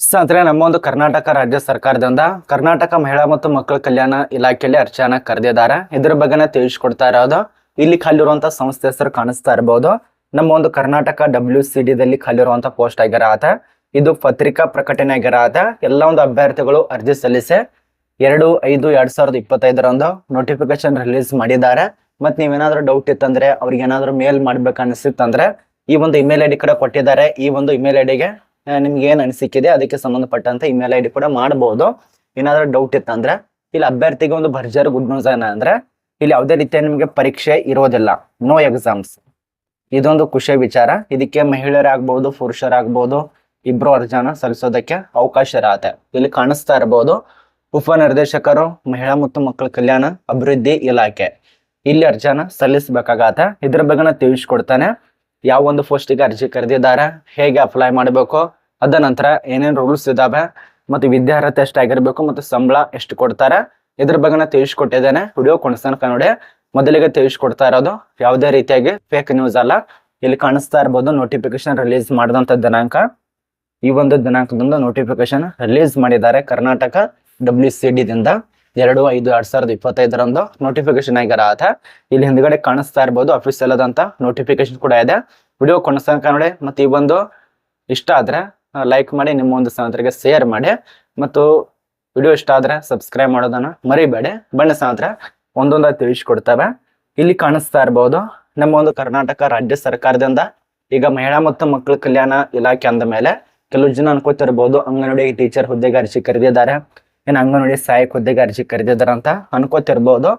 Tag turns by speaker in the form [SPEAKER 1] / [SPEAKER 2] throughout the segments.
[SPEAKER 1] ಸ್ನೇಹಿತರೆ, ನಮ್ಮ ಒಂದು ಕರ್ನಾಟಕ ರಾಜ್ಯ ಸರ್ಕಾರದಿಂದ ಕರ್ನಾಟಕ ಮಹಿಳಾ ಮತ್ತು ಮಕ್ಕಳ ಕಲ್ಯಾಣ ಇಲಾಖೆಯಲ್ಲಿ ಅರ್ಚನ ಕರೆದಿದ್ದಾರೆ. ಇದ್ರ ಬಗ್ಗೆನೇ ತಿಳಿಸ್ಕೊಡ್ತಾ ಇರೋದು. ಇಲ್ಲಿ ಖಾಲಿರುವಂತಹ ಸಂಸ್ಥೆ ಹೆಸರು ಕಾಣಿಸ್ತಾ ಇರಬಹುದು ನಮ್ಮ ಒಂದು ಕರ್ನಾಟಕ ಡಬ್ಲ್ಯೂ ಸಿ ಡಿ ದಲ್ಲಿ ಖಾಲಿರುವಂತ ಪೋಸ್ಟ್ ಆತ ಇದು ಪತ್ರಿಕಾ ಪ್ರಕಟಣೆ ಆಗಿರತ್ತೆ. ಎಲ್ಲ ಒಂದು ಅಭ್ಯರ್ಥಿಗಳು ಅರ್ಜಿ ಸಲ್ಲಿಸಿ ಎರಡು, ಐದು, ಎರಡ್ ಸಾವಿರದ ಇಪ್ಪತ್ತೈದರಂದು ನೋಟಿಫಿಕೇಶನ್ ರಿಲೀಸ್ ಮಾಡಿದ್ದಾರೆ. ನೀವ್ ನೀವೇನಾದ್ರೂ ಡೌಟ್ ಇತ್ತಂದ್ರೆ ಅವ್ರಿಗೆ ಏನಾದ್ರೂ ಮೇಲ್ ಮಾಡ್ಬೇಕು ಅನಿಸಿತ್ತಂದ್ರೆ ಈ ಒಂದು ಇಮೇಲ್ ಐ ಡಿ ಕೂಡ ಕೊಟ್ಟಿದ್ದಾರೆ. ಈ ಒಂದು ಇಮೇಲ್ ಐ ಡಿಗೆ ನಿಮ್ಗೆ ಏನ್ ಅನಿಸಿಕಿದೆ ಅದಕ್ಕೆ ಸಂಬಂಧಪಟ್ಟಂತ ಇಮೇಲ್ ಐ ಡಿ ಕೂಡ ಮಾಡಬಹುದು ಏನಾದ್ರೂ ಡೌಟ್ ಇತ್ತಂದ್ರೆ, ಇಲ್ಲಿ ಅಭ್ಯರ್ಥಿಗೆ ಒಂದು ಭರ್ಜರ್ ಗುಡ್ ನ್ಯೂಸ್ ಏನಂದ್ರೆ, ಇಲ್ಲಿ ಯಾವುದೇ ರೀತಿಯ ನಿಮಗೆ ಪರೀಕ್ಷೆ ಇರೋದಿಲ್ಲ ನೋ ಎಕ್ಸಾಮ್ಸ್ ಇದೊಂದು ಖುಷಿಯ ವಿಚಾರ. ಇದಕ್ಕೆ ಮಹಿಳೆಯರಾಗ್ಬಹುದು ಪುರುಷರಾಗ್ಬಹುದು ಇಬ್ರು ಅರ್ಜನ ಸಲ್ಲಿಸೋದಕ್ಕೆ ಅವಕಾಶ ಇರತ್ತೆ. ಇಲ್ಲಿ ಕಾಣಿಸ್ತಾ ಇರಬಹುದು ಉಪನಿರ್ದೇಶಕರು ಮಹಿಳಾ ಮತ್ತು ಮಕ್ಕಳ ಕಲ್ಯಾಣ ಅಭಿವೃದ್ಧಿ ಇಲಾಖೆ. ಇಲ್ಲಿ ಅರ್ಜನ ಸಲ್ಲಿಸಬೇಕಾಗತ್ತೆ. ಇದ್ರ ಬಗ್ಗೆ ನಾನು ತಿಳಿಸ್ಕೊಡ್ತಾನೆ. ಯಾವ ಒಂದು ಪೋಸ್ಟಿಗೆ ಅರ್ಜಿ ಕರೆದಿದ್ದಾರೆ ಹೇಗೆ ಅಪ್ಲೈ ಮಾಡಬೇಕು, ಅದ ನಂತರ ಏನೇನು ರೂಲ್ಸ್ ಇದಾವೆ ಮತ್ತು ವಿದ್ಯಾರ್ಹತೆ ಎಷ್ಟಾಗಿರ್ಬೇಕು ಮತ್ತು ಸಂಬಳ ಎಷ್ಟು ಕೊಡ್ತಾರೆ, ಇದ್ರ ಬಗ್ಗೆ ನಾನು ತಿಳಿಸ್ಕೊಟ್ಟಿದ್ದೇನೆ. ವಿಡಿಯೋ ಕೊಡ್ತಾನೆ ನೋಡಿ. ಮೊದಲಿಗೆ ತಿಳಿಸ್ಕೊಡ್ತಾ ಇರೋದು ಯಾವುದೇ ರೀತಿಯಾಗಿ ಫೇಕ್ ನ್ಯೂಸ್ ಅಲ್ಲ. ಇಲ್ಲಿ ಕಾಣಿಸ್ತಾ ಇರ್ಬೋದು ನೋಟಿಫಿಕೇಶನ್ ರಿಲೀಸ್ ಮಾಡಿದಂಥ ದಿನಾಂಕ. ಈ ಒಂದು ದಿನಾಂಕದಿಂದ ನೋಟಿಫಿಕೇಶನ್ ರಿಲೀಸ್ ಮಾಡಿದ್ದಾರೆ ಕರ್ನಾಟಕ ಡಬ್ಲ್ಯೂ ಸಿ ದಿಂದ. ಎರಡು, ಐದು ಎರಡ್ ಸಾವಿರದ ಇಪ್ಪತ್ತೈದರಂದು ನೋಟಿಫಿಕೇಶನ್ ಆಗಿರತ್ತೆ. ಇಲ್ಲಿ ಹಿಂದ್ಗಡೆ ಕಾಣಿಸ್ತಾ ಇರ್ಬೋದು ಅಫಿಷಿಯಲ್ ಆದಂತ ನೋಟಿಫಿಕೇಶನ್ ಕೂಡ ಇದೆ. ವಿಡಿಯೋ ಕೊನೆಸ್ತನಕ ನೋಡಿ ಮತ್ತೆ ಈ ಒಂದು ಇಷ್ಟ ಆದ್ರೆ ಲೈಕ್ ಮಾಡಿ, ನಿಮ್ಮ ಒಂದು ಸ್ನೇಹಿತರಿಗೆ ಶೇರ್ ಮಾಡಿ. ಮತ್ತು ವಿಡಿಯೋ ಇಷ್ಟ ಆದ್ರೆ ಸಬ್ಸ್ಕ್ರೈಬ್ ಮಾಡೋದನ್ನ ಮರಿಬೇಡಿ. ಬಣ್ಣ ಸ್ನೇಹಿತರೆ, ಒಂದೊಂದ ತಿಳಿಸ್ಕೊಡ್ತೇವೆ. ಇಲ್ಲಿ ಕಾಣಿಸ್ತಾ ಇರ್ಬೋದು, ನಮ್ಮ ಒಂದು ಕರ್ನಾಟಕ ರಾಜ್ಯ ಸರ್ಕಾರದಿಂದ ಈಗ ಮಹಿಳಾ ಮತ್ತು ಮಕ್ಕಳ ಕಲ್ಯಾಣ ಇಲಾಖೆ ಅಂದ ಮೇಲೆ ಕೆಲವು ಜನ ಅನ್ಕೋತಿರ್ಬೋದು, ಅಂಗನವಾಡಿ ಟೀಚರ್ ಹುದ್ದೆಗಾರಿಸಿ ಕರೆದಿದ್ದಾರೆ. ಏನ್ ಅಂಗನವಾಡಿ ಸಹಾಯಕ ಹುದ್ದೆಗೆ ಅರ್ಜಿ ಕರೆದಿದ್ದಾರೆ ಅಂತ ಅನ್ಕೋತಿರ್ಬೋದು.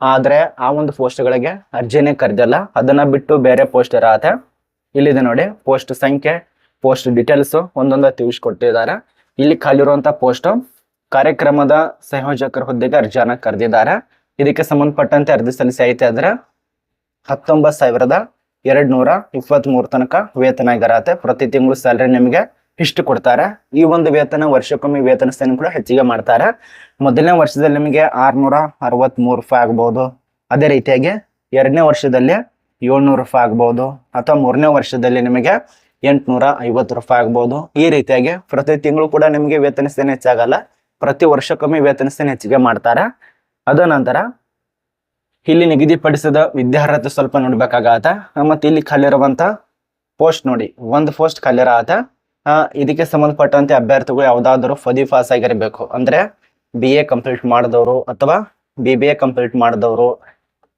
[SPEAKER 1] ಆದರೆ ಆ ಒಂದು ಪೋಸ್ಟ್ಗಳಿಗೆ ಅರ್ಜಿನೇ ಕರೆದಿಲ್ಲ. ಅದನ್ನ ಬಿಟ್ಟು ಬೇರೆ ಪೋಸ್ಟ್ ಇರತ್ತೆ ಇಲ್ಲಿದೆ ನೋಡಿ ಪೋಸ್ಟ್ ಸಂಖ್ಯೆ ಪೋಸ್ಟ್ ಡೀಟೇಲ್ಸು ಒಂದೊಂದು ತಿಳಿಸ್ಕೊಟ್ಟಿದ್ದಾರೆ. ಇಲ್ಲಿ ಖಾಲಿರುವಂಥ ಪೋಸ್ಟ್ ಕಾರ್ಯಕ್ರಮದ ಸಂಯೋಜಕರ ಹುದ್ದೆಗೆ ಅರ್ಜಿಯನ್ನು ಕರೆದಿದ್ದಾರೆ. ಇದಕ್ಕೆ ಸಂಬಂಧಪಟ್ಟಂತೆ ಅರ್ಜಿ ಸಲ್ಲಿಸಿ ಐತೆ ಅಂದರೆ ಹತ್ತೊಂಬತ್ತು ಸಾವಿರದ ಎರಡು ನೂರ ಇಪ್ಪತ್ತ್ಮೂರು ತನಕ ವೇತನ ಆಗಿರತ್ತೆ ಪ್ರತಿ ತಿಂಗಳು ಸ್ಯಾಲ್ರಿ ನಿಮಗೆ ಇಷ್ಟು ಕೊಡ್ತಾರ. ಈ ಒಂದು ವೇತನ ವರ್ಷಕ್ಕೊಮ್ಮೆ ವೇತನ ಸ್ಥಾನ ಕೂಡ ಹೆಚ್ಚಿಗೆ ಮಾಡ್ತಾರ. ಮೊದಲನೇ ವರ್ಷದಲ್ಲಿ ನಿಮಗೆ ಆರ್ನೂರ ಅರವತ್ತ್ ಮೂರು ರೂಪಾಯಿ ಆಗ್ಬಹುದು ಅದೇ ರೀತಿಯಾಗಿ ಎರಡನೇ ವರ್ಷದಲ್ಲಿ ಏಳ್ನೂರು ರೂಪಾಯಿ ಆಗ್ಬಹುದು ಅಥವಾ ಮೂರನೇ ವರ್ಷದಲ್ಲಿ ನಿಮಗೆ ಎಂಟುನೂರ ಐವತ್ತು ರೂಪಾಯಿ ಆಗ್ಬಹುದು ಈ ರೀತಿಯಾಗಿ ಪ್ರತಿ ತಿಂಗಳು ಕೂಡ ನಿಮಗೆ ವೇತನ ಸ್ಥಾನ ಹೆಚ್ಚಾಗಲ್ಲ. ಪ್ರತಿ ವರ್ಷಕ್ಕೊಮ್ಮೆ ವೇತನ ಸ್ಥಾನ ಹೆಚ್ಚಿಗೆ ಮಾಡ್ತಾರ. ಅದ ನಂತರ ಇಲ್ಲಿ ನಿಗದಿಪಡಿಸಿದ ವಿದ್ಯಾರ್ಹತೆ ಸ್ವಲ್ಪ ನೋಡ್ಬೇಕಾಗತ್ತ. ಮತ್ತೆ ಇಲ್ಲಿ ಖಾಲಿ ಇರುವಂತ ಪೋಸ್ಟ್ ನೋಡಿ. ಒಂದು ಪೋಸ್ಟ್ ಖಾಲಿ ಇರತ್ತೆ. ಆ, ಇದಕ್ಕೆ ಸಂಬಂಧಪಟ್ಟಂತೆ ಅಭ್ಯರ್ಥಿಗಳು ಯಾವ್ದಾದ್ರು ಫದಿ ಪಾಸ್ ಆಗಿರಬೇಕು. ಅಂದ್ರೆ ಬಿ ಎ ಕಂಪ್ಲೀಟ್ ಮಾಡಿದವರು ಅಥವಾ ಬಿ ಬಿ ಎ ಕಂಪ್ಲೀಟ್ ಮಾಡಿದವರು,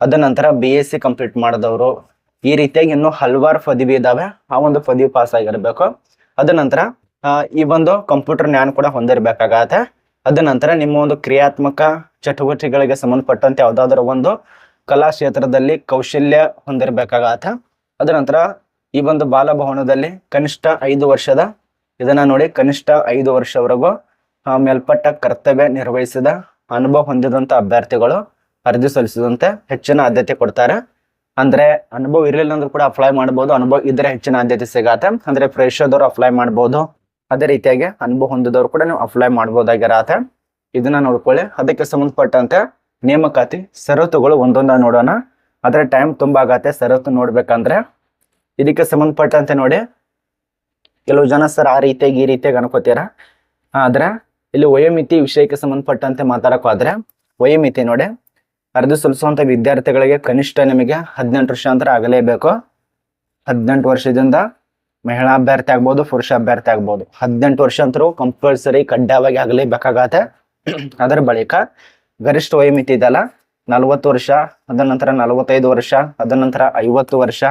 [SPEAKER 1] ಅದ ನಂತರ ಬಿ ಎಸ್ ಸಿ ಕಂಪ್ಲೀಟ್ ಮಾಡಿದವರು, ಈ ರೀತಿಯಾಗಿ ಇನ್ನೂ ಹಲವಾರು ಪದವಿ ಇದಾವೆ. ಆ ಒಂದು ಪದವಿ ಪಾಸ್ ಆಗಿರಬೇಕು. ಅದ ನಂತರ ಈ ಒಂದು ಕಂಪ್ಯೂಟರ್ ಜ್ಞಾನ ಕೂಡ ಹೊಂದಿರಬೇಕಾಗತ್ತೆ. ಅದ ನಂತರ ನಿಮ್ಮ ಒಂದು ಕ್ರಿಯಾತ್ಮಕ ಚಟುವಟಿಕೆಗಳಿಗೆ ಸಂಬಂಧಪಟ್ಟಂತೆ ಯಾವ್ದಾದ್ರು ಒಂದು ಕಲಾ ಕ್ಷೇತ್ರದಲ್ಲಿ ಕೌಶಲ್ಯ ಹೊಂದಿರಬೇಕಾಗತ್ತೆ. ಅದ ನಂತರ ಈ ಒಂದು ಬಾಲಭವನದಲ್ಲಿ ಕನಿಷ್ಠ ಐದು ವರ್ಷದ, ಇದನ್ನ ನೋಡಿ ಕನಿಷ್ಠ ಐದು ವರ್ಷವರೆಗೂ ಮೇಲ್ಪಟ್ಟ ಕರ್ತವ್ಯ ನಿರ್ವಹಿಸಿದ, ಅನುಭವ ಹೊಂದಿದಂತ ಅಭ್ಯರ್ಥಿಗಳು ಅರ್ಜಿ ಸಲ್ಲಿಸಿದಂತೆ ಹೆಚ್ಚಿನ ಆದ್ಯತೆ ಕೊಡ್ತಾರೆ. ಅಂದ್ರೆ ಅನುಭವ ಇರಲಿಲ್ಲ ಅಂದ್ರೂ ಕೂಡ ಅಪ್ಲೈ ಮಾಡಬಹುದು ಅನುಭವ ಇದ್ರೆ ಹೆಚ್ಚಿನ ಆದ್ಯತೆ ಸಿಗತ್ತೆ. ಅಂದ್ರೆ ಫ್ರೆಶರ್ದವ್ರು ಅಪ್ಲೈ ಮಾಡಬಹುದು ಅದೇ ರೀತಿಯಾಗಿ ಅನುಭವ ಹೊಂದಿದವರು ಕೂಡ ನೀವು ಅಪ್ಲೈ ಮಾಡಬಹುದಾಗಿರತ್ತೆ ಇದನ್ನ ನೋಡ್ಕೊಳ್ಳಿ. ಅದಕ್ಕೆ ಸಂಬಂಧಪಟ್ಟಂತೆ ನೇಮಕಾತಿ, ಷರತ್ತುಗಳು ಒಂದೊಂದ ನೋಡೋಣ. ಆದ್ರೆ ಟೈಮ್ ತುಂಬಾ ಆಗತ್ತೆ. ಷರತ್ತು ನೋಡ್ಬೇಕಂದ್ರೆ ಇದಕ್ಕೆ ಸಂಬಂಧಪಟ್ಟಂತೆ ನೋಡಿ, ಕೆಲವು ಜನ ಸರ್ ಆ ರೀತಿಯಾಗಿ ಈ ರೀತಿಯಾಗಿ ಅನ್ಕೋತೀರ? ಆದ್ರೆ ಇಲ್ಲಿ ವಯೋಮಿತಿ ವಿಷಯಕ್ಕೆ ಸಂಬಂಧಪಟ್ಟಂತೆ ಮಾತಾಡಕ್ ಹೋದ್ರೆ, ವಯೋಮಿತಿ ನೋಡಿ ಅರ್ಧ ಸಲ್ಲಿಸುವಂತ ವಿದ್ಯಾರ್ಥಿಗಳಿಗೆ ಕನಿಷ್ಠ ನಿಮಗೆ ಹದಿನೆಂಟು ವರ್ಷ ಅಂತ ಆಗಲೇಬೇಕು. ಹದಿನೆಂಟು ವರ್ಷದಿಂದ ಮಹಿಳಾ ಅಭ್ಯರ್ಥಿ ಆಗ್ಬೋದು, ಪುರುಷ ಅಭ್ಯರ್ಥಿ ಆಗ್ಬೋದು. ಹದಿನೆಂಟು ವರ್ಷ ಅಂತರೂ ಕಂಪಲ್ಸರಿ ಕಡ್ಡಾಯವಾಗಿ ಆಗಲೇಬೇಕಾಗತ್ತೆ. ಅದರ ಬಳಿಕ ಗರಿಷ್ಠ ವಯೋಮಿತಿ ಇದೆಯಲ್ಲ, ನಲವತ್ತು ವರ್ಷ ಅದ ನಂತರ ನಲವತ್ತೈದು ವರ್ಷ ಅದ ನಂತರ ಐವತ್ತು ವರ್ಷ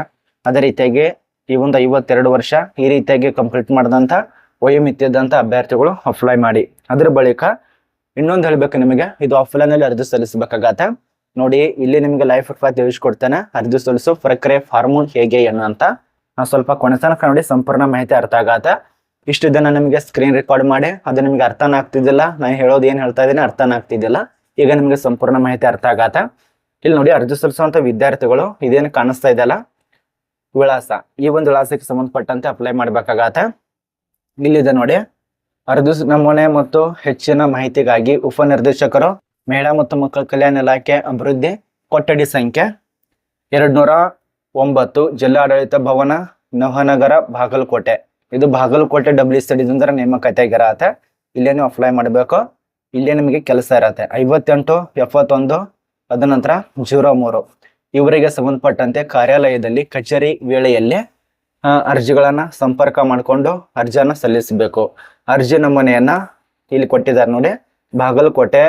[SPEAKER 1] ಅದೇ ರೀತಿಯಾಗಿ ಈ ಒಂದು ಐವತ್ತೆರಡು ವರ್ಷ ಈ ರೀತಿಯಾಗಿ ಕಂಪ್ಲೀಟ್ ಮಾಡಿದಂಥ ವಯೋಮಿತಿಯಾದಂಥ ಅಭ್ಯರ್ಥಿಗಳು ಅಪ್ಲೈ ಮಾಡಿ. ಅದರ ಬಳಿಕ ಇನ್ನೊಂದು ಹೇಳಬೇಕು ನಿಮಗೆ, ಇದು ಆಫ್ಲೈನಲ್ಲಿ ಅರ್ಜಿ ಸಲ್ಲಿಸಬೇಕಾಗತ್ತೆ. ನೋಡಿ, ಇಲ್ಲಿ ನಿಮಗೆ ಲೈಫ್ ಅಥವಾ ತಿಳಿಸ್ಕೊಡ್ತೇನೆ. ಅರ್ಜಿ ಸಲ್ಲಿಸು ಪ್ರಕ್ರಿಯೆ ಫಾರ್ಮೂಲ್ ಹೇಗೆ, ಏನು ಅಂತ ನಾವು ಸ್ವಲ್ಪ ಕೊನೆತನಕ ನೋಡಿ ಸಂಪೂರ್ಣ ಮಾಹಿತಿ ಅರ್ಥ ಆಗತ್ತೆ. ಇಷ್ಟು ದಿನ ನಿಮಗೆ ಸ್ಕ್ರೀನ್ ರೆಕಾರ್ಡ್ ಮಾಡಿ, ಅದು ನಿಮ್ಗೆ ಅರ್ಥನ ಆಗ್ತಿದ್ದಿಲ್ಲ. ನಾನು ಹೇಳೋದು ಏನು ಹೇಳ್ತಾ ಇದ್ದೀನಿ ಅರ್ಥನ ಆಗ್ತಿದ್ದಿಲ್ಲ. ಈಗ ನಿಮಗೆ ಸಂಪೂರ್ಣ ಮಾಹಿತಿ ಅರ್ಥ ಆಗತ್ತೆ. ಇಲ್ಲಿ ನೋಡಿ, ಅರ್ಜಿ ಸಲ್ಲಿಸುವಂಥ ವಿದ್ಯಾರ್ಥಿಗಳು ಇದೇನು ಕಾಣಿಸ್ತಾ ಇದೆಯಲ್ಲ? ವಿಳಾಸ. ಈ ಒಂದು ವಿಳಾಸಕ್ಕೆ ಸಂಬಂಧಪಟ್ಟಂತೆ ಅಪ್ಲೈ ಮಾಡ್ಬೇಕಾಗತ್ತೆ. ಇಲ್ಲಿದೆ ನೋಡಿ. ಅರ್ಧ ನಮೂನೆ ಮತ್ತು ಹೆಚ್ಚಿನ ಮಾಹಿತಿಗಾಗಿ ಉಪನಿರ್ದೇಶಕರು ಮಹಿಳಾ ಮತ್ತು ಮಕ್ಕಳ ಕಲ್ಯಾಣ ಇಲಾಖೆ ಅಭಿವೃದ್ಧಿ ಕೊಠಡಿ ಸಂಖ್ಯೆ ಎರಡ್ನೂರ ಒಂಬತ್ತು, ಜಿಲ್ಲಾಡಳಿತ ಭವನ, ನವನಗರ, ಬಾಗಲಕೋಟೆ. ಇದು ಬಾಗಲಕೋಟೆ ಡಬ್ಲ್ಯೂ ಸ್ಟಡೀಸ್ ಅಂದ್ರೆ ನೇಮಕಾತಿ ಆಗಿರತ್ತೆ ಇಲ್ಲೇ ನೀವು ಅಪ್ಲೈ ಮಾಡಬೇಕು. ಇಲ್ಲೇ ನಿಮಗೆ ಕೆಲಸ ಇರತ್ತೆ. ಐವತ್ತೆಂಟು, ಎಪ್ಪತ್ತೊಂದು ಅದನಂತರ ಜೀರೋ ಮೂರು. ಇವರಿಗೆ ಸಂಬಂಧಪಟ್ಟಂತೆ ಕಾರ್ಯಾಲಯದಲ್ಲಿ ಕಚೇರಿ ವೇಳೆಯಲ್ಲಿ ಅರ್ಜಿಗಳನ್ನ ಸಂಪರ್ಕ ಮಾಡಿಕೊಂಡು ಅರ್ಜಿಯನ್ನು ಸಲ್ಲಿಸಬೇಕು. ಅರ್ಜಿ ನಮೂನೆಯನ್ನ ಇಲ್ಲಿ ಕೊಟ್ಟಿದ್ದಾರೆ ನೋಡಿ. ಬಾಗಲಕೋಟೆ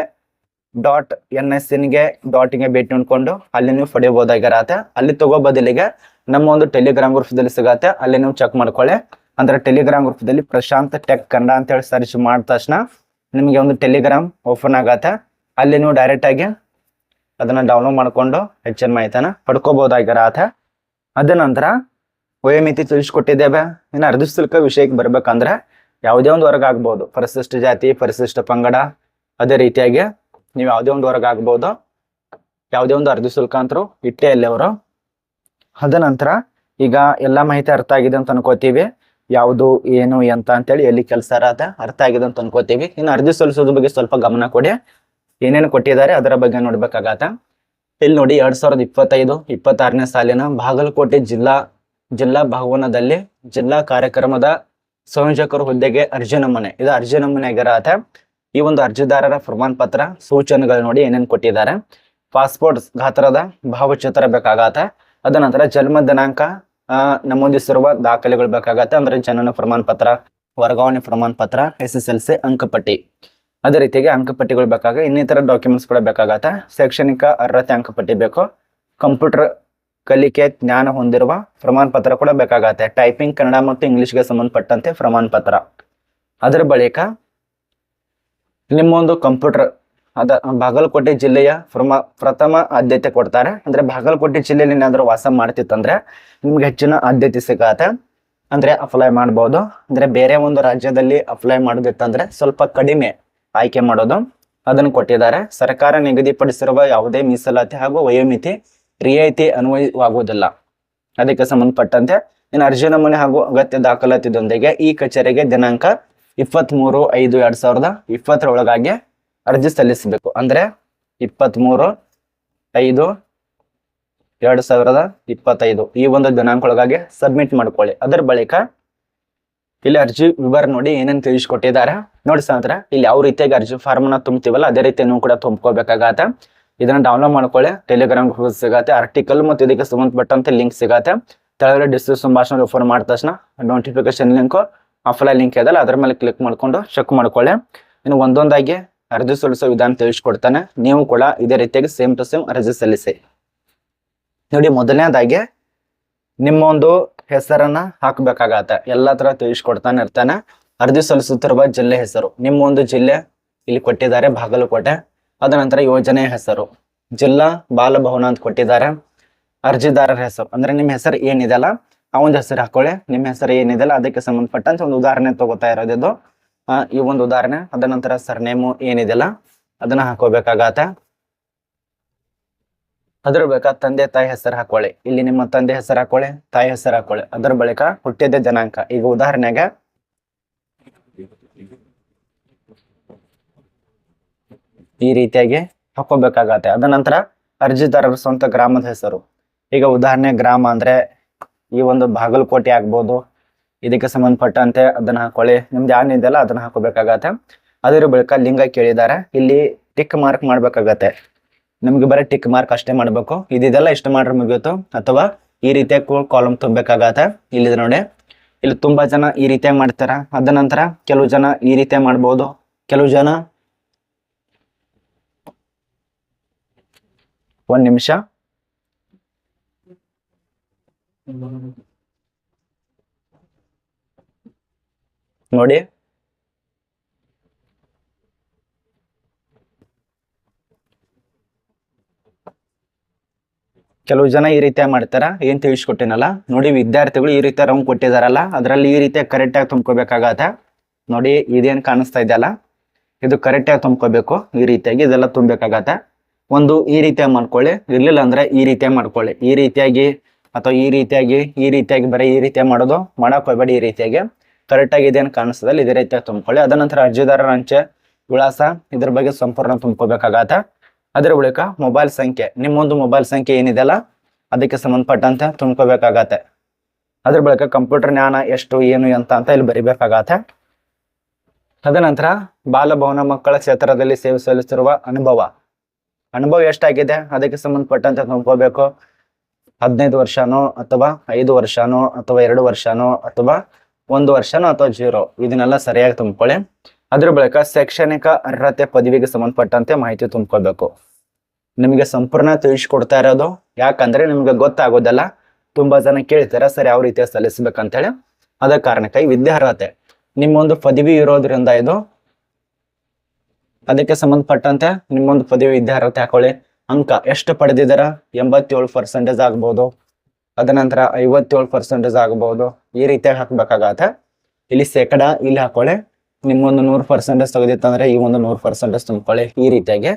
[SPEAKER 1] ಡಾಟ್ ಎನ್ ಎಸ್ ಎನ್ಗೆ ಡಾಟ್ಗೆ ಭೇಟಿ ನೋಡ್ಕೊಂಡು ಅಲ್ಲಿ ನೀವು ಪಡೆಯಬಹುದಾಗಿರತ್ತೆ. ಅಲ್ಲಿ ತಗೋ ಬದಲಿಗೆ ನಮ್ಮ ಒಂದು ಟೆಲಿಗ್ರಾಮ್ ಗ್ರೂಪ್ದಲ್ಲಿ ಸಿಗತ್ತೆ. ಅಲ್ಲಿ ನೀವು ಚೆಕ್ ಮಾಡ್ಕೊಳ್ಳಿ. ಅಂದ್ರೆ ಟೆಲಿಗ್ರಾಮ್ ಗ್ರೂಪ್ದಲ್ಲಿ ಪ್ರಶಾಂತ್ ಟೆಕ್ ಕನ್ನಡ ಅಂತ ಹೇಳಿ ಸರ್ಚ್ ಮಾಡಿದ ತಕ್ಷಣ ನಿಮಗೆ ಒಂದು ಟೆಲಿಗ್ರಾಮ್ ಓಪನ್ ಆಗತ್ತೆ. ಅಲ್ಲಿ ನೀವು ಡೈರೆಕ್ಟ್ ಆಗಿ ಅದನ್ನ ಡೌನ್ಲೋಡ್ ಮಾಡಿಕೊಂಡು ಹೆಚ್ಚಿನ ಮಾಹಿತಿನ ಪಡ್ಕೋಬಹುದಾಗಿರತ್ತೆ ಅದ ನಂತರ ವಯೋಮಿತಿ ತಿಳಿಸ್ಕೊಟ್ಟಿದ್ದೇವೆ. ಇನ್ನು ಶುಲ್ಕ ವಿಷಯಕ್ಕೆ ಬರ್ಬೇಕಂದ್ರೆ ಯಾವುದೇ ಒಂದು ವರ್ಗ ಆಗ್ಬೋದು. ಪರಿಶಿಷ್ಟ ಜಾತಿ, ಪರಿಶಿಷ್ಟ ಪಂಗಡ, ಅದೇ ರೀತಿಯಾಗಿ ನೀವು ಯಾವುದೇ ಒಂದು ವರ್ಗ ಆಗ್ಬೋದು. ಯಾವುದೇ ಒಂದು ಅರ್ಧ ಶುಲ್ಕ ಅಂತರೂ ಇಟ್ಟೇ ಅಲ್ಲಿ ಅವರು ಅದ ನಂತರ ಈಗ ಎಲ್ಲ ಮಾಹಿತಿ ಅರ್ಥ ಆಗಿದೆ ಅಂತ ಅನ್ಕೋತೀವಿ. ಯಾವುದು, ಏನು, ಎಂತ ಅಂತೇಳಿ ಎಲ್ಲಿ ಕೆಲಸ ಅರ್ಥ ಆಗಿದೆ ಅಂತ ಅನ್ಕೋತೀವಿ. ಇನ್ನು ಅರ್ಜಿ ಸಲ್ಲಿಸೋದ್ರ ಬಗ್ಗೆ ಸ್ವಲ್ಪ ಗಮನ ಕೊಡಿ. ಏನೇನು ಕೊಟ್ಟಿದ್ದಾರೆ ಅದರ ಬಗ್ಗೆ ನೋಡ್ಬೇಕಾಗತ್ತ? ಇಲ್ಲಿ ನೋಡಿ ಎರಡ್ ಸಾವಿರದ ಇಪ್ಪತ್ತೈದು, ಇಪ್ಪತ್ತಾರನೇ ಸಾಲಿನ ಬಾಗಲಕೋಟೆ ಜಿಲ್ಲಾ ಜಿಲ್ಲಾ ಭವನದಲ್ಲಿ ಜಿಲ್ಲಾ ಕಾರ್ಯಕ್ರಮದ ಸಂಯೋಜಕರ ಹುದ್ದೆಗೆ ಅರ್ಜಿ ನಮೂನೆ. ಇದು ಅರ್ಜಿ ನಮೂನೆ ಆಗಿರತ್ತೆ. ಈ ಒಂದು ಅರ್ಜಿದಾರರ ಪ್ರಮಾಣ ಪತ್ರ, ಸೂಚನೆಗಳು ನೋಡಿ ಏನೇನು ಕೊಟ್ಟಿದ್ದಾರೆ. ಪಾಸ್ಪೋರ್ಟ್ ಗಾತ್ರದ ಭಾವಚಿತ್ರ ಬೇಕಾಗತ್ತೆ. ಅದ ನಂತರ ಜನ್ಮ ದಿನಾಂಕ ನಮೂದಿಸಿರುವ ದಾಖಲೆಗಳು ಬೇಕಾಗತ್ತೆ. ಅಂದ್ರೆ ಜನನ ಪ್ರಮಾಣ ಪತ್ರ, ವರ್ಗಾವಣೆ ಪ್ರಮಾಣ ಪತ್ರ ಎಸ್ ಎಸ್ ಎಲ್ ಸಿ ಅಂಕಪಟ್ಟಿ. ಅದೇ ರೀತಿಯಾಗಿ ಅಂಕಪಟ್ಟಿಗಳು ಬೇಕಾಗ ಇನ್ನಿತರ ಡಾಕ್ಯುಮೆಂಟ್ಸ್ ಕೂಡ ಬೇಕಾಗತ್ತೆ? ಶೈಕ್ಷಣಿಕ ಅರ್ಹತೆ ಅಂಕಪಟ್ಟಿ ಬೇಕು. ಕಂಪ್ಯೂಟರ್ ಕಲಿಕೆ ಜ್ಞಾನ ಹೊಂದಿರುವ ಪ್ರಮಾಣ ಪತ್ರ ಕೂಡ ಬೇಕಾಗತ್ತೆ. ಟೈಪಿಂಗ್ ಕನ್ನಡ ಮತ್ತು ಇಂಗ್ಲಿಷ್ಗೆ ಸಂಬಂಧಪಟ್ಟಂತೆ ಪ್ರಮಾಣ ಪತ್ರ. ಅದರ ಬಳಿಕ ನಿಮ್ಮೊಂದು ಕಂಪ್ಯೂಟರ್ ಅದ ಬಾಗಲಕೋಟೆ ಜಿಲ್ಲೆಯ ಪ್ರಮ, ಪ್ರಥಮ ಆದ್ಯತೆ ಕೊಡ್ತಾರೆ. ಅಂದ್ರೆ ಬಾಗಲಕೋಟೆ ಜಿಲ್ಲೆಯಲ್ಲಿ ಏನಾದರೂ ವಾಸ ಮಾಡ್ತಿತ್ತಂದ್ರೆ ನಿಮ್ಗೆ ಹೆಚ್ಚಿನ ಆದ್ಯತೆ ಸಿಗತ್ತೆ. ಅಂದ್ರೆ ಅಪ್ಲೈ ಮಾಡ್ಬೋದು. ಅಂದ್ರೆ ಬೇರೆ ಒಂದು ರಾಜ್ಯದಲ್ಲಿ ಅಪ್ಲೈ ಮಾಡೋದಿತ್ತಂದ್ರೆ ಸ್ವಲ್ಪ ಕಡಿಮೆ. ಆಯ್ಕೆ ಮಾಡೋದು. ಅದನ್ನು ಕೊಟ್ಟಿದ್ದಾರೆ. ಸರ್ಕಾರ ನಿಗದಿಪಡಿಸಿರುವ ಯಾವುದೇ ಮೀಸಲಾತಿ ಹಾಗೂ ವಯೋಮಿತಿ ರಿಯಾಯಿತಿ ಅನ್ವಯವಾಗುವುದಿಲ್ಲ. ಅದಕ್ಕೆ ಸಂಬಂಧಪಟ್ಟಂತೆ ಇನ್ನು ಅರ್ಜಿ ನಮೂನೆ ಹಾಗೂ ಅಗತ್ಯ ದಾಖಲಾತಿದೊಂದಿಗೆ ಈ ಕಚೇರಿಗೆ ದಿನಾಂಕ ಇಪ್ಪತ್ತ್ ಮೂರು ಐದು ಎರಡ್ ಸಾವಿರದ ಇಪ್ಪತ್ತರೊಳಗಾಗಿ ಅರ್ಜಿ ಸಲ್ಲಿಸಬೇಕು. ಅಂದ್ರೆ ಇಪ್ಪತ್ತ್ ಮೂರು ಐದು ಎರಡ್ ಸಾವಿರದ ಇಪ್ಪತ್ತೈದು ಈ ಒಂದು ದಿನಾಂಕ ಒಳಗಾಗಿ ಸಬ್ಮಿಟ್ ಮಾಡ್ಕೊಳ್ಳಿ. ಅದರ ಬಳಿಕ ಇಲ್ಲಿ ಅರ್ಜಿ ವಿವರ ನೋಡಿ ಏನೇನು ತಿಳಿಸ್ಕೊಟ್ಟಿದ್ದಾರೆ. ನೋಡಿ ಸಹೋದರ ಇಲ್ಲಿ ಯಾವ ರೀತಿಯಾಗಿ ಅರ್ಜಿ ಫಾರ್ಮ್ ತುಂಬ್ತೀವಲ್ಲ, ಅದೇ ರೀತಿ ನೀವು ಕೂಡ ತುಂಬ್ಕೋಬೇಕಾಗತ್ತೆ. ಇದನ್ನ ಡೌನ್ಲೋಡ್ ಮಾಡ್ಕೊಳ್ಳಿ ಟೆಲಿಗ್ರಾಮ್ ಗ್ರೂಪ್ ಸಿಗತ್ತೆ ಆರ್ಟಿಕಲ್ ಮತ್ತು ಇದಕ್ಕೆ ಸಂಬಂಧಪಟ್ಟಂತೆ ಲಿಂಕ್ ಸಿಗತ್ತೆ. ಕೆಳಗಡೆ ಡಿಸ್ಕ್ರಿಪ್ಷನ್ ಭಾಷಣ ರೆಫರ್ ಮಾಡಿದ ತಕ್ಷಣ ನೋಟಿಫಿಕೇಶನ್ ಲಿಂಕ್ ಆಫ್ಲೈನ್ ಲಿಂಕ್ ಇದಲ್ಲ ಅದ್ರ ಮೇಲೆ ಕ್ಲಿಕ್ ಮಾಡ್ಕೊಂಡು ಚೆಕ್ ಮಾಡ್ಕೊಳ್ಳಿ. ಇನ್ನು ಒಂದೊಂದಾಗಿ ಅರ್ಜಿ ಸಲ್ಲಿಸೋ ವಿಧಾನ ತಿಳಿಸ್ಕೊಡ್ತಾನೆ. ನೀವು ಕೂಡ ಇದೇ ರೀತಿಯಾಗಿ ಸೇಮ್ ಟು ಸೇಮ್ ಅರ್ಜಿ ಸಲ್ಲಿಸಿ. ನೋಡಿ, ಮೊದಲನೇದಾಗಿ ನಿಮ್ಮ ಒಂದು ಹೆಸರನ್ನ ಹಾಕ್ಬೇಕಾಗತ್ತೆ. ಎಲ್ಲ ತರ ತಿಳಿಸ್ಕೊಡ್ತಾನೆ ಇರ್ತಾನೆ. ಅರ್ಜಿ ಸಲ್ಲಿಸುತ್ತಿರುವ ಜಿಲ್ಲೆ ಹೆಸರು. ನಿಮ್ಮ ಒಂದು ಜಿಲ್ಲೆ ಇಲ್ಲಿ ಕೊಟ್ಟಿದ್ದಾರೆ, ಬಾಗಲಕೋಟೆ. ಅದ ನಂತರ ಯೋಜನೆ ಹೆಸರು. ಜಿಲ್ಲಾ ಬಾಲಭವನ ಅಂತ ಕೊಟ್ಟಿದ್ದಾರೆ. ಅರ್ಜಿದಾರರ ಹೆಸರು. ಅಂದ್ರೆ ನಿಮ್ಮ ಹೆಸರು ಏನಿದೆಲ್ಲ ಆ ಒಂದು ಹೆಸರು ಹಾಕೊಳ್ಳಿ. ನಿಮ್ಮ ಹೆಸರು ಏನಿದೆಲ್ಲ ಅದಕ್ಕೆ ಸಂಬಂಧಪಟ್ಟಂತ ಒಂದು ಉದಾಹರಣೆ ತಗೋತಾ ಇರೋದಿದ್ದು ಈ ಒಂದು ಉದಾಹರಣೆ. ಅದ ನಂತರ ಸರ್ನೇಮು ಏನಿದೆಲ್ಲ ಅದನ್ನ ಹಾಕೋಬೇಕಾಗತ್ತೆ. ಅದ್ರ ಬಳಿಕ ತಂದೆ ತಾಯಿ ಹೆಸರು ಹಾಕೊಳ್ಳಿ. ಇಲ್ಲಿ ನಿಮ್ಮ ತಂದೆ ಹೆಸರು ಹಾಕೊಳ್ಳಿ, ತಾಯಿ ಹೆಸರು ಹಾಕೊಳ್ಳಿ. ಅದರ ಬಳಿಕ ಹುಟ್ಟಿದ ಜನಾಂಕ ಈಗ ಉದಾಹರಣೆಗೆ, ಈ ರೀತಿಯಾಗಿ ಹಾಕೋಬೇಕಾಗತ್ತೆ. ಅದ ನಂತರ ಅರ್ಜಿದಾರರ ಸ್ವಂತ ಗ್ರಾಮದ ಹೆಸರು. ಈಗ ಉದಾಹರಣೆ ಗ್ರಾಮ ಅಂದ್ರೆ ಈ ಒಂದು ಬಾಗಲಕೋಟೆ ಆಗ್ಬೋದು. ಇದಕ್ಕೆ ಸಂಬಂಧಪಟ್ಟಂತೆ ಅದನ್ನ ಹಾಕೊಳ್ಳಿ. ನಿಮ್ದು ಏನಿದೆಯಲ್ಲ ಅದನ್ನ ಹಾಕೋಬೇಕಾಗತ್ತೆ. ಅದರ ಬಳಿಕ ಲಿಂಗ ಕೇಳಿದ್ದಾರೆ. ಇಲ್ಲಿ ಟಿಕ್ ಮಾರ್ಕ್ ಮಾಡ್ಬೇಕಾಗತ್ತೆ. ನಿಮ್ಗೆ ಬರೀ ಟಿಕ್ ಮಾರ್ಕ್ ಅಷ್ಟೇ ಮಾಡಬೇಕು. ಇದೆಲ್ಲ ಇಷ್ಟ ಮಾಡ್ರೆ ಮುಗಿಯುತ್ತೋ, ಅಥವಾ ಈ ರೀತಿಯಾಗಿ ಕಾಲಮ್ ತುಂಬಬೇಕಾಗತ್ತೆ. ಇಲ್ಲಿದೆ ನೋಡಿ. ಇಲ್ಲಿ ತುಂಬಾ ಜನ ಈ ರೀತಿಯಾಗಿ ಮಾಡ್ತಾರ. ಅದ ನಂತರ ಕೆಲವು ಜನ ಈ ರೀತಿಯಾಗಿ ಮಾಡ್ಬೋದು. ಕೆಲವು ಜನ ಒಂದ್ ನಿಮಿಷ. ನೋಡಿ. ಕೆಲವು ಜನ ಈ ರೀತಿಯಾಗಿ ಮಾಡ್ತಾರೆ, ಏನು ತಿಳಿಸ್ಕೊಟ್ಟಿನಲ್ಲ? ನೋಡಿ ವಿದ್ಯಾರ್ಥಿಗಳು ಈ ರೀತಿಯ ರೌಂಡ್ ಕೊಟ್ಟಿದಾರಲ್ಲ, ಅದರಲ್ಲಿ ಈ ರೀತಿಯಾಗಿ ಕರೆಕ್ಟಾಗಿ ತುಂಬ್ಕೋಬೇಕಾಗತ್ತೆ ನೋಡಿ, ಇದೇನ್ ಕಾಣಿಸ್ತಾ ಇದೆಯಲ್ಲ? ಇದು ಕರೆಕ್ಟಾಗಿ ತುಂಬ್ಕೋಬೇಕು, ಈ ರೀತಿಯಾಗಿ ಇದೆಲ್ಲ ತುಂಬಬೇಕಾಗತ್ತೆ ಒಂದು, ಈ ರೀತಿಯಾಗಿ ಮಾಡ್ಕೊಳ್ಳಿ, ಇರಲಿಲ್ಲ ಅಂದ್ರೆ ಈ ರೀತಿಯಾಗಿ ಮಾಡ್ಕೊಳ್ಳಿ. ಈ ರೀತಿಯಾಗಿ, ಅಥವಾ ಈ ರೀತಿಯಾಗಿ ಈ ರೀತಿಯಾಗಿ ಬರೀ ಈ ರೀತಿಯಾಗಿ ಮಾಡೋದು, ಮಾಡಕ್ ಹೋಗ್ಬೇಡಿ ಈ ರೀತಿಯಾಗಿ. ಕರೆಕ್ಟಾಗಿ ಇದೇನು ಕಾಣಿಸ್ತದಲ್ಲ, ಇದೇ ರೀತಿಯಾಗಿ ತುಂಬ್ಕೊಳ್ಳಿ. ಅದನಂತರ ಅರ್ಜಿದಾರರ ಅಂಚೆ ವಿಳಾಸ, ಇದ್ರ ಬಗ್ಗೆ ಸಂಪೂರ್ಣ ತುಂಬ್ಕೋಬೇಕಾಗತ್ತೆ ಅದರ ಬಳಿಕ ಮೊಬೈಲ್ ಸಂಖ್ಯೆ, ನಿಮ್ಮೊಂದು ಮೊಬೈಲ್ ಸಂಖ್ಯೆ ಏನಿದೆಯಲ್ಲ, ಅದಕ್ಕೆ ಸಂಬಂಧಪಟ್ಟಂತೆ ತುಂಬ್ಕೋಬೇಕಾಗತ್ತೆ. ಅದ್ರ ಬಳಿಕ ಕಂಪ್ಯೂಟರ್ ಜ್ಞಾನ ಎಷ್ಟು, ಏನು ಅಂತ ಅಂತ ಇಲ್ಲಿ ಬರಿಬೇಕಾಗತ್ತೆ. ತದನಂತರ ಬಾಲಭವನ ಮಕ್ಕಳ ಕ್ಷೇತ್ರದಲ್ಲಿ ಸೇವೆ ಸಲ್ಲಿಸಿರುವ ಅನುಭವ. ಅನುಭವ ಎಷ್ಟಾಗಿದೆ, ಅದಕ್ಕೆ ಸಂಬಂಧಪಟ್ಟಂತೆ ತುಂಬ್ಕೋಬೇಕು. ಹದಿನೈದು ವರ್ಷನೋ ಅಥವಾ ಐದು ವರ್ಷನೋ ಅಥವಾ ಎರಡು ವರ್ಷನೋ ಅಥವಾ ಒಂದು ವರ್ಷನೋ ಅಥವಾ ಜೀರೋ, ಇದನ್ನೆಲ್ಲ ಸರಿಯಾಗಿ ತುಂಬ್ಕೊಳ್ಳಿ. ಅದ್ರ ಬಳಿಕ ಶೈಕ್ಷಣಿಕ ಅರ್ಹತೆ ಪದವಿಗೆ ಸಂಬಂಧಪಟ್ಟಂತೆ ಮಾಹಿತಿ ತುಂಬ್ಕೋಬೇಕು. ನಿಮಗೆ ಸಂಪೂರ್ಣ ತಿಳಿಸ್ಕೊಡ್ತಾ ಇರೋದು. ಯಾಕಂದ್ರೆ ನಿಮ್ಗೆ ಗೊತ್ತಾಗೋದಲ್ಲ, ತುಂಬಾ ಜನ ಕೇಳ್ತಾರೆ, ಸರ್ ಯಾವ ರೀತಿಯ ಸಲ್ಲಿಸ್ಬೇಕಂತೇಳಿ. ಅದ ಕಾರಣಕ್ಕಾಗಿ ವಿದ್ಯಾರ್ಹತೆ. ನಿಮ್ಮೊಂದು ಪದವಿ ಇರೋದ್ರಿಂದ ಇದು, ಅದಕ್ಕೆ ಸಂಬಂಧಪಟ್ಟಂತೆ ನಿಮ್ಮೊಂದು ಪದವಿ ವಿದ್ಯಾರ್ಹತೆ ಹಾಕೊಳ್ಳಿ. ಅಂಕ ಎಷ್ಟು ಪಡೆದಿದ್ದೀರ? ಎಂಬತ್ತೇಳು ಪರ್ಸೆಂಟೇಜ್ ಆಗ್ಬೋದು. ಅದ ನಂತರ ಐವತ್ತೇಳು ಪರ್ಸೆಂಟೇಜ್ ಆಗ್ಬೋದು. ಈ ರೀತಿಯಾಗಿ ಹಾಕ್ಬೇಕಾಗತ್ತೆ. ಇಲ್ಲಿ ಶೇಕಡ ಇಲ್ಲಿ ಹಾಕೊಳ್ಳಿ. ನಿಮ್ಮೊಂದು ನೂರು ಪರ್ಸೆಂಟೇಜ್ ತೆಗೆದಿತ್ತಂದ್ರೆ ಈ ಒಂದು ನೂರು ಪರ್ಸೆಂಟೇಜ್ ತುಂಬಿಕೊಳ್ಳಿ. ಈ ರೀತಿಯಾಗಿ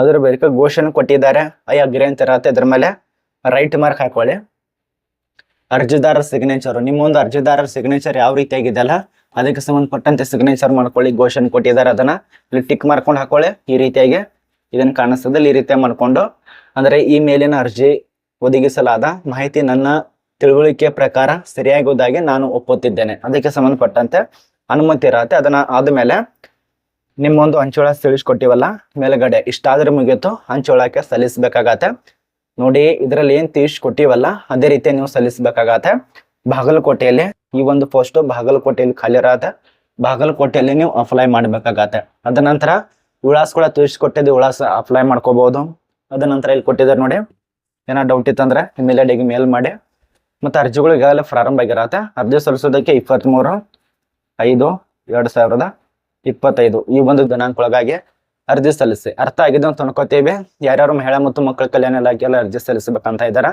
[SPEAKER 1] ಅದ್ರ ಬಳಿಕ ಘೋಷಣೆ ಕೊಟ್ಟಿದ್ದಾರೆ. ಐ ಅಗ್ರಿ ಅಂತ ಇರತ್ತೆ ಅದ್ರ ಮೇಲೆ ರೈಟ್ ಮಾರ್ಕ್ ಹಾಕೊಳ್ಳಿ. ಅರ್ಜಿದಾರರ ಸಿಗ್ನೇಚರ್ ನಿಮ್ಮೊಂದು ಅರ್ಜಿದಾರರ ಸಿಗ್ನೇಚರ್ ಯಾವ ರೀತಿಯಾಗಿದೆಯಲ್ಲ ಅದಕ್ಕೆ ಸಂಬಂಧಪಟ್ಟಂತೆ ಸಿಗ್ನೇಚರ್ ಮಾಡ್ಕೊಳ್ಳಿ, ಘೋಷಣೆ ಕೊಟ್ಟಿದ್ದಾರೆ ಅದನ್ನ. ಇಲ್ಲಿ ಟಿಕ್ ಮಾಡ್ಕೊಂಡು ಹಾಕೊಳ್ಳಿ, ಈ ರೀತಿಯಾಗಿ ಇದನ್ನ ಕಾಣಿಸ್ತದೆ ಈ ರೀತಿಯಾಗಿ ಮಾಡಿಕೊಂಡು. ಅಂದ್ರೆ ಈ ಮೇಲಿನ ಅರ್ಜಿ ಒದಗಿಸಲಾದ ಮಾಹಿತಿ ನನ್ನ ತಿಳುವಳಿಕೆ ಪ್ರಕಾರ ಸರಿಯಾಗುವುದಾಗಿ ನಾನು ಒಪ್ಪುತ್ತಿದ್ದೇನೆ. ಅದಕ್ಕೆ ಸಂಬಂಧಪಟ್ಟಂತೆ ಅನುಮತಿ ಇರತ್ತೆ, ಅದನ್ನ ಆದ್ಮೇಲೆ ನಿಮ್ಮೊಂದು ಅಂಚುಳ ತಿಳಿಸ್ಕೊಟ್ಟಿವಲ್ಲ, ಮೇಲ್ಗಡೆ ಇಷ್ಟಾದ್ರೆ ಮುಗೀತು ಹಂಚೋಳಕ್ಕೆ ಸಲ್ಲಿಸಬೇಕಾಗತ್ತೆ. ನೋಡಿ, ಇದರಲ್ಲಿ ಏನ್ ತಿಳಿಸ್ಕೊಟ್ಟಿವಲ್ಲ, ಅದೇ ರೀತಿ ನೀವು ಸಲ್ಲಿಸ್ಬೇಕಾಗತ್ತೆ. ಬಾಗಲಕೋಟೆಯಲ್ಲಿ ಈ ಒಂದು ಪೋಸ್ಟು ಬಾಗಲಕೋಟೆಯಲ್ಲಿ ಖಾಲಿ ಇರತ್ತೆ ಬಾಗಲಕೋಟೆಯಲ್ಲಿ ನೀವು ಅಪ್ಲೈ ಮಾಡ್ಬೇಕಾಗತ್ತೆ. ಅದ ನಂತರ ವಿಳಾಸಗಳ ತಿಳಿಸ್ಕೊಟ್ಟಿದ್ದು ವಿಳಾಸ ಅಪ್ಲೈ ಮಾಡ್ಕೋಬಹುದು ಅದ ನಂತರ ಇಲ್ಲಿ ಕೊಟ್ಟಿದ್ದಾರೆ ನೋಡಿ. ಏನೋ ಡೌಟ್ ಇತ್ತಂದ್ರೆ ಇಮಿಡಿಯೇಟ್ ಮೇಲ್ ಮಾಡಿ. ಮತ್ತು ಅರ್ಜಿಗಳು ಈಗಾಗಲೇ ಪ್ರಾರಂಭ ಆಗಿರತ್ತೆ. ಅರ್ಜಿ ಸಲ್ಲಿಸೋದಕ್ಕೆ ಇಪ್ಪತ್ತ್ಮೂರು ಐದು, ಎರಡು ಸಾವಿರದ ಇಪ್ಪತ್ತೈದು ಈ ಒಂದು ದಿನಾಂಕೊಳಗಾಗಿ ಅರ್ಜಿ ಸಲ್ಲಿಸಿ. ಅರ್ಥ ಆಗಿದೆ ಅಂತ ಅನ್ಕೋತೀವಿ. ಯಾರ್ಯಾರು ಮಹಿಳಾ ಮತ್ತು ಮಕ್ಕಳ ಕಲ್ಯಾಣ ಇಲಾಖೆಯಲ್ಲಿ ಅರ್ಜಿ ಸಲ್ಲಿಸಬೇಕಂತ ಇದ್ದಾರೆ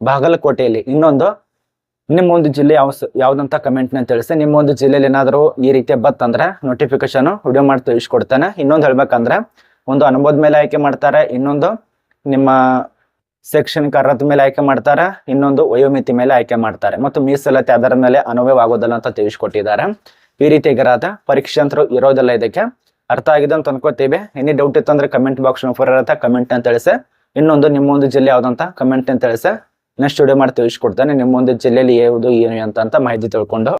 [SPEAKER 1] ಬಾಗಲಕೋಟೆಯಲ್ಲಿ ಇನ್ನೊಂದು ನಿಮ್ಮ ಒಂದು ಜಿಲ್ಲೆ ಯಾವ ಯಾವ್ದಂತ ಕಮೆಂಟ್ನ ತಿಳಿಸಿ. ನಿಮ್ಮ ಒಂದು ಜಿಲ್ಲೆಯಲ್ಲಿ ಏನಾದರೂ ಈ ರೀತಿಯ ಬತ್ತಂದ್ರೆ ನೋಟಿಫಿಕೇಶನ್ ವಿಡಿಯೋ ಮಾಡಿ ತಿಳಿಸ್ಕೊಡ್ತಾನೆ. ಇನ್ನೊಂದು ಹೇಳ್ಬೇಕಂದ್ರೆ ಒಂದು ಅನುಭವದ ಮೇಲೆ ಆಯ್ಕೆ ಮಾಡ್ತಾರೆ, ಇನ್ನೊಂದು ನಿಮ್ಮ ಶೈಕ್ಷಣಿಕ ಅರ್ಹತೆ ಮೇಲೆ ಆಯ್ಕೆ ಮಾಡ್ತಾರೆ, ಇನ್ನೊಂದು ವಯೋಮಿತಿ ಮೇಲೆ ಆಯ್ಕೆ ಮಾಡ್ತಾರೆ. ಮತ್ತು ಮೀಸಲಾತಿ ಅದರ ಮೇಲೆ ಅನುಭವ ಆಗೋದಿಲ್ಲ ಅಂತ ತಿಳಿಸ್ಕೊಟ್ಟಿದ್ದಾರೆ. ಈ ರೀತಿಯಾಗಿರತ್ತೆ ಪರೀಕ್ಷೆ ಅಂತರೂ ಇರೋದಿಲ್ಲ ಇದಕ್ಕೆ. ಅರ್ಥ ಆಗಿದೆ ಅಂತ ಅನ್ಕೋತೀವಿ ಎನಿ ಡೌಟ್ ಇತ್ತಂದ್ರೆ ಕಮೆಂಟ್ ಬಾಕ್ಸ್ ಇರತ್ತ. ಕಮೆಂಟ್ ಅಂತ ತಿಳಿಸಿ. ಇನ್ನೊಂದು ನಿಮ್ಮೊಂದು ಜಿಲ್ಲೆ ಯಾವ್ದಂತ ಕಮೆಂಟ್ ಅಂತ ತಿಳಿಸಿ. ನೆಕ್ಸ್ಟ್ ವಿಡಿಯೋ ಮಾಡಿ ತಿಳಿಸ್ಕೊಡ್ತಾನೆ ನಿಮ್ಮೊಂದು ಜಿಲ್ಲೆಯಲ್ಲಿ ಯಾವುದು, ಏನು ಅಂತ ಮಾಹಿತಿ ತಿಳ್ಕೊಂಡು.